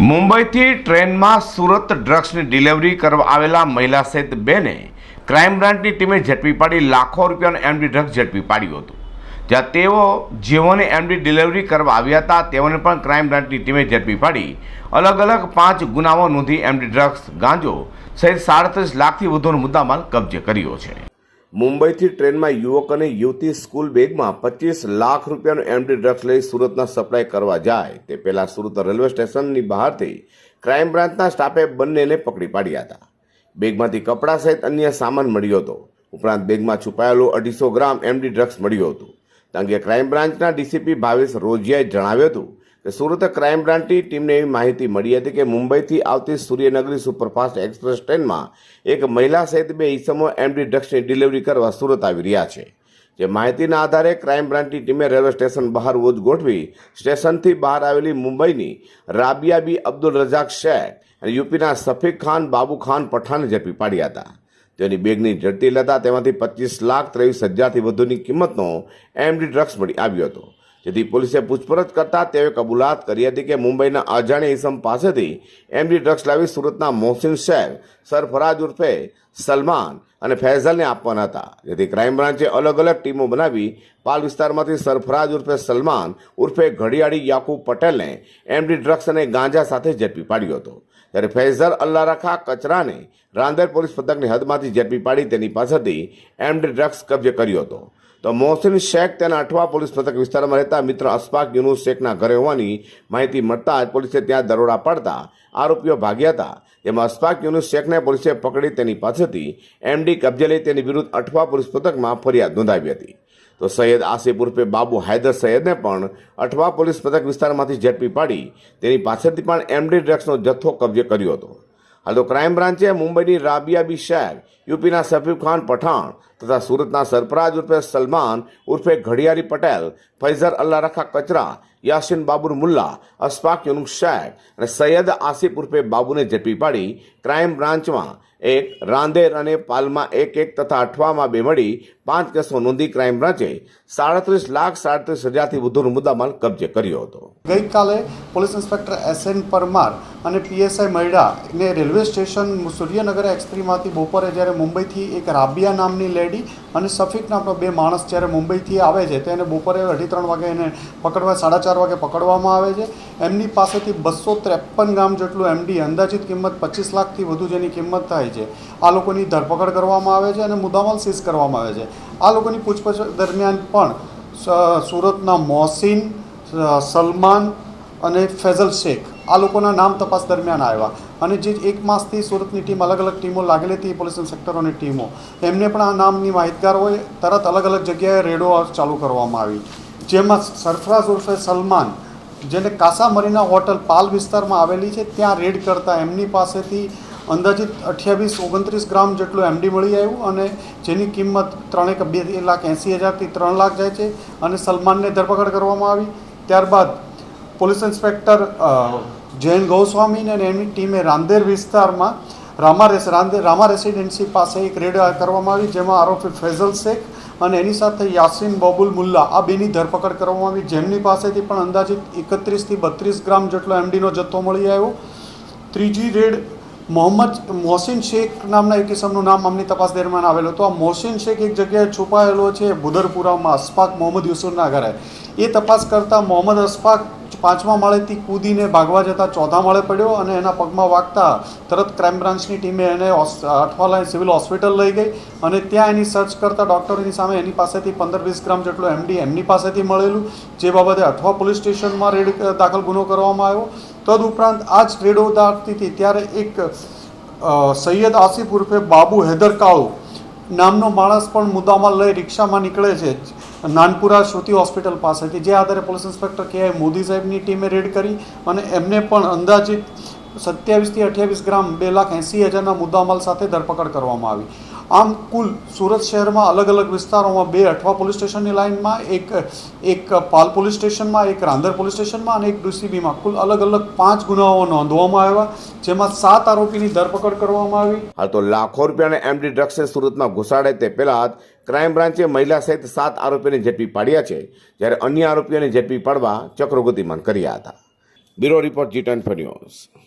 મુંબઈથી ટ્રેનમાં સુરત ડ્રગ્સની ડિલિવરી કરવા આવેલા મહિલા સહિત બેને ક્રાઇમ બ્રાન્ચની ટીમે ઝડપી પાડી લાખો રૂપિયાનું એમડી ડ્રગ્સ ઝડપી પાડ્યું હતું. જ્યાં તેઓ જેઓને એમડી ડિલિવરી કરવા આવ્યા હતા, તેઓને પણ ક્રાઇમ બ્રાન્ચની ટીમે ઝડપી પાડી. અલગ અલગ પાંચ ગુનાઓ નોંધી એમડી ડ્રગ્સ ગાંજો સહિત સાડત્રીસ લાખથી વધુનો મુદ્દામાલ કબજે કર્યો છે. મુંબઈથી ટ્રેનમાં યુવક અને યુવતી સ્કૂલ બેગમાં પચીસ લાખ રૂપિયાનું એમડી ડ્રગ્સ લઈ સુરતના સપ્લાય કરવા જાય. તે પહેલા સુરત રેલવે સ્ટેશનની બહારથી ક્રાઇમ બ્રાન્ચના સ્ટાફે બંનેને પકડી પાડ્યા હતા. બેગમાંથી કપડાં સહિત અન્ય સામાન મળ્યો હતો. ઉપરાંત બેગમાં છુપાયેલું અઢીસો ગ્રામ એમડી ડ્રગ્સ મળ્યું હતું. અંગે ક્રાઇમ બ્રાન્ચના ડીસીપી ભાવેશ રોજિયાએ જણાવ્યું હતું કે સુરત ક્રાઇમ બ્રાન્ચની ટીમને એવી માહિતી મળી હતી કે મુંબઈથી આવતી સૂર્યનગરી સુપરફાસ્ટ એક્સપ્રેસ ટ્રેનમાં એક મહિલા સહિત બે ઈસમો એમડી ડ્રગ્સની ડિલિવરી કરવા સુરત આવી રહ્યા છે. જે માહિતીના આધારે ક્રાઇમ બ્રાન્ચની ટીમે રેલવે સ્ટેશન બહાર વોચ ગોઠવી સ્ટેશનથી બહાર આવેલી મુંબઈની રાબિયા બી અબ્દુલ રજાક શેખ અને યુપીના સફીક ખાન, બાબુ ખાન પઠાણ ઝડપી પાડ્યા હતા. તેની બેગની ઝડપી લેતા તેમાંથી પચીસ લાખ ત્રેવીસ હજારથી વધુની કિંમતનો એમડી ડ્રગ્સ મળી આવ્યો હતો. જેથી પોલીસે પૂછપરછ કરતા તેઓએ કબૂલાત કરી હતી કે મુંબઈના અજાણ્યા ઇસમ પાસેથી એમડી ડ્રગ્સ લાવી સુરતના મોહસિન શેખ સરફરાજ ઉર્ફે સલમાન અને ફૈઝલને આપવાના હતા. જેથી ક્રાઇમ બ્રાન્ચે અલગ અલગ ટીમો બનાવી પાલ વિસ્તારમાંથી સરફરાજ ઉર્ફે સલમાન ઉર્ફે ઘડિયાળી યાકુબ પટેલને એમડી ડ્રગ્સ અને ગાંજા સાથે ઝડપી પાડ્યો હતો. ત્યારે ફૈઝલ અલ્લારખા કચરાને રાંદેર પોલીસ પથકની હદમાંથી ઝડપી પાડી તેની પાસેથી એમડી ડ્રગ્સ કબજે કર્યો હતો. તો મોહસિન શેખ તેના અઠવા પોલીસ મથક વિસ્તારમાં રહેતા મિત્ર અસ્પાક યુનુસ શેખના ઘરે હોવાની માહિતી મળતા પોલીસે ત્યાં દરોડા પાડતા આરોપીઓ ભાગ્યા હતા. જેમાં અસ્પાક યુનુસ શેખને પોલીસે પકડી તેની પાસેથી એમડી કબજે લઈ તેની વિરુદ્ધ અઠવા પોલીસ મથકમાં ફરિયાદ નોંધાવી હતી. તો સૈયદ આસિફ ઉર્ફે બાબુ હૈદર સૈયદને પણ અઠવા પોલીસ મથક વિસ્તારમાંથી ઝડપી પાડી તેની પાસેથી પણ એમડી ડ્રગ્સનો જથ્થો કબજે કર્યો હતો. હાલ તો ક્રાઇમ બ્રાન્ચે મુંબઈની રાબિયા બી શેખ યુપીના સફીફ ખાન પઠાણ તથા સુરતના સરફરાજ ઉર્ફે સલમાન ઉર્ફે ઘડિયારી પટેલ, ફૈઝર અલ્લા રખા કચરા, યાસીન બાબુર મુલ્લા અસ્ફાક યુનુક શેખ અને સૈયદ આસિફ ઉર્ફે બાબુને ઝડપી પાડી ક્રાઇમ બ્રાન્ચમાં એક રાંદેર અને પાલમાં એક એક તથા અઠવામાં બે મળી પાંચ કેસો નોંધી ક્રાઇમ બ્રાંચે સાડત્રીસ લાખ સાડત્રીસ હજારથી વધુનો મુદ્દામાલ કબજે કર્યો હતો. ગઈકાલે police inspector S N Parmar અને પીએસઆઈ મૈડા ને રેલવે સ્ટેશન સૂર્યનગર એક્સપ્રીમાંથી બપોરે જ્યારે મુંબઈથી એક રાબિયા નામની લેડી અને સફીક નામનો બે માણસ જ્યારે મુંબઈથી આવે છે તો એને બપોરે અઢી ત્રણ વાગે એને પકડવા, સાડા ચાર વાગે પકડવામાં આવે છે. એમની પાસેથી બસો ત્રેપન ગ્રામ જેટલું એમડી અંદાજિત કિંમત પચીસ લાખથી વધુ જેની કિંમત થાય છે. આ લોકોની ધરપકડ કરવામાં આવે છે અને મુદ્દામાલ સીઝ કરવામાં આવે છે. આ લોકોની પૂછપરછ દરમિયાન પણ સુરતના મોહસિન સલમાન અને ફેઝલ શેખ આ લોકોના નામ તપાસ દરમિયાન આવ્યા. અને જે એક માસથી સુરતની ટીમ અલગ અલગ ટીમો લાગેલી હતી, પોલીસ સેક્ટરોની ટીમો. એમને પણ આ નામની માહિતગાર હોય, તરત અલગ અલગ જગ્યાએ રેડો ચાલુ કરવામાં આવી. જેમાં સરફરાઝ ઉર્ફે સલમાન, જેને કાસા મરીના હોટલ પાલ વિસ્તારમાં આવેલી છે, ત્યાં રેડ કરતા એમની પાસેથી અંદાજિત અઠ્યાવીસ, ઓગણત્રીસ ગ્રામ જેટલું એમડી મળી આવ્યું અને જેની કિંમત ત્રણેક, બે લાખ એંસી હજારથી ત્રણ લાખ જાય છે અને સલમાનને ધરપકડ કરવામાં આવી. ત્યારબાદ પોલીસ ઇન્સ્પેક્ટર જૈન ગૌસ્વામીને અને એની ટીમે રાંદેર વિસ્તારમાં રામા રેસ રાંદેર રામા રેસિડેન્સી પાસે એક રેડ કરવામાં આવી, જેમાં આરોપી ફૈઝલ શેખ અને એની સાથે યાસીન બબુલ મુલ્લા, આ બેની ધરપકડ કરવામાં આવી. જેમની પાસેથી પણ અંદાજિત એકત્રીસથી બત્રીસ ગ્રામ જેટલો એમડીનો જથ્થો મળી આવ્યો. ત્રીજી રેડ મોહમ્મદ મોહસિન શેખ નામના એક કિસમનું નામ અમની તપાસ દરમિયાન આવેલું હતું. આ મોહસિન શેખ એક જગ્યાએ છુપાયેલો છે બુધરપુરામાં અશફાક મોહમ્મદ યુસુફના ઘરે. એ તપાસ કરતાં મોહમ્મદ અસફાક પાંચમા માળેથી કૂદીને ભાગવા જતાં ચોથા માળે પડ્યો અને એના પગમાં વાગતા તરત ક્રાઇમ બ્રાન્ચની ટીમે એને હોસ- અઠવાલા સિવિલ હોસ્પિટલ લઈ ગઈ અને ત્યાં એની સર્ચ કરતા ડૉક્ટરોની સામે એની પાસેથી પંદર વીસ ગ્રામ જેટલું એમડી એમની પાસેથી મળેલું, જે બાબતે અઠવા પોલીસ સ્ટેશનમાં રેડ દાખલ ગુનો કરવામાં આવ્યો. તદુપરાંત આ જ રેડો દાખતી ત્યારે એક સૈયદ આસિફ ઉર્ફે બાબુ હૈદર કાળુ નામનો માણસ પણ મુદ્દામાં લઈ રિક્ષામાં નીકળે છે નાનપુરા શ્રુતિ હોસ્પિટલ પાસેથી. જે આધારે પોલીસ ઇન્સ્પેક્ટર કે આઈ મોદી સાહેબની ટીમે રેડ કરી અને એમને પણ અંદાજિત સત્યાવીસથી અઠ્યાવીસ ગ્રામ બે લાખ એંસી હજારના મુદ્દામાલ સાથે ધરપકડ કરવામાં આવી. આમ કુલ સુરત શહેરમાં અલગ અલગ વિસ્તારોમાં બે અઠવા પોલીસ સ્ટેશનની લાઇનમાં, એક એક પાલ પોલીસ સ્ટેશનમાં, એક રાંદર પોલીસ સ્ટેશનમાં અને એક ડીસીબીમાં. કુલ અલગ અલગ પાંચ ગુનાઓ નોંધવામાં આવ્યા, જેમાં સાત આરોપીની ધરપકડ કરવામાં આવી. હાલ તો લાખો રૂપિયાના એમડી ડ્રગ્સને સુરતમાં ઘુસાડે તે પહેલા ક્રાઇમ બ્રાન્ચે મહિલા સહિત સાત આરોપીને ઝડપી પાડ્યા છે, જ્યારે અન્ય આરોપીઓને ઝડપી પાડવા ચક્રો ગતિમાન કર્યા હતા. Bureau report G ten news.